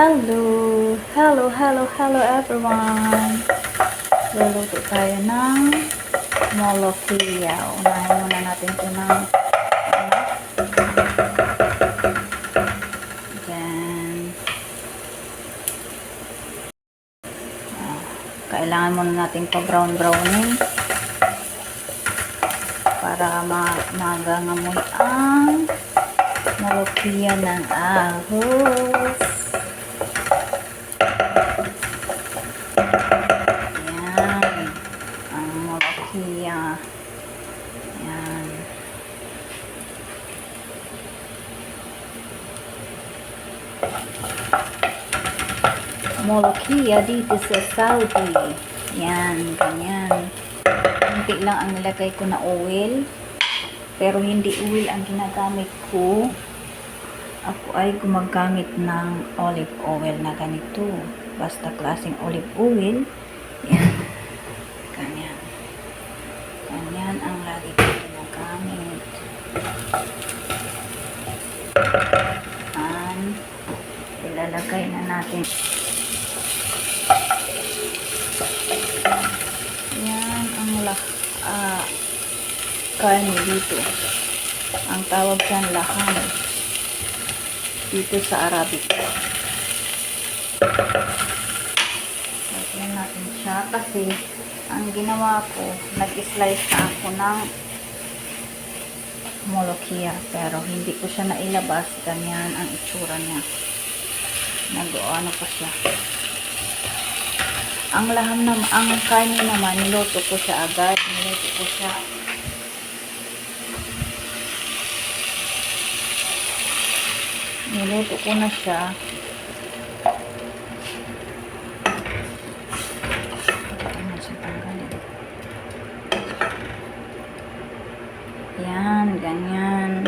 Hello! Hello, hello, hello everyone! Luluto tayo ng molokhia. Unahin muna natin ito ng Then, ah, kailangan muna natin pa-brown-browning para ma magangamoy ang molokhia ng ahos. Yan. Ang molokhia. Yan. Molokhia dito sa Saudi. Yan, ganyan. Hindi lang ang nilagay ko na oil. Pero hindi oil ang ginagamit ko. Ako ay gumagamit ng olive oil na ganito. Basta klaseng olive oil. Yan. Ganyan. Ganyan ang lagi ko ginagamit. Yan. Ilalagay na natin. Yan ang lah ah, karne dito. Ang tawag dyan laham. Dito sa Arabic. Lagyan siya kasi ang ginawa ko, nag-slice na ako ng molokhia pero hindi ko siya nailabas. Ganyan ang itsura niya. Nag-ano pa siya. Ang laham na, ang karne naman, niluto ko siya agad. Niluto ko siya. Niluto ko na siya. Ano siya tanggalin? Yan, ganyan.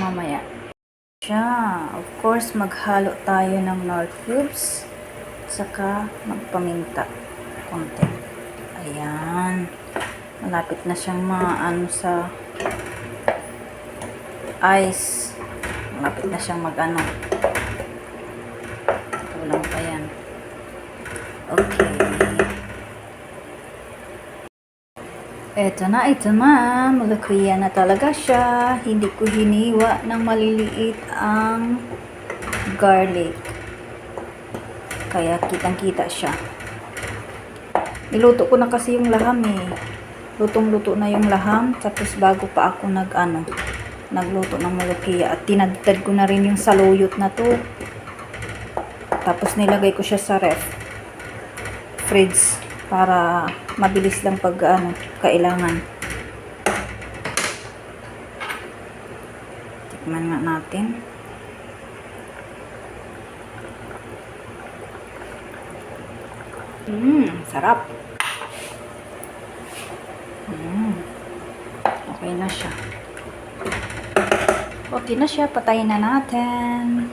Mamaya. Siya. Of course, maghalo tayo ng nor cubes saka magpaminta konti. Ayan. Malapit na siyang maano sa ice. Malapit na siyang magano. Kulang pa yan. Okay. Eto na, ito na. Malakuya na talaga siya. Hindi ko hiniwa ng maliliit ang garlic. Kaya kitang-kita siya. Niluto ko na kasi yung laham eh. Lutong-luto na yung laham. Tapos bago pa ako nag ano, nagluto ng mulukiya. At tinadtad ko na rin yung saluyot na to. Tapos nilagay ko siya sa ref. Fridge. Para mabilis lang pag ano, kailangan. Tikman nga natin. Mmm, sarap. Mmm. Okay na siya. Okay na siya. Patayin na natin.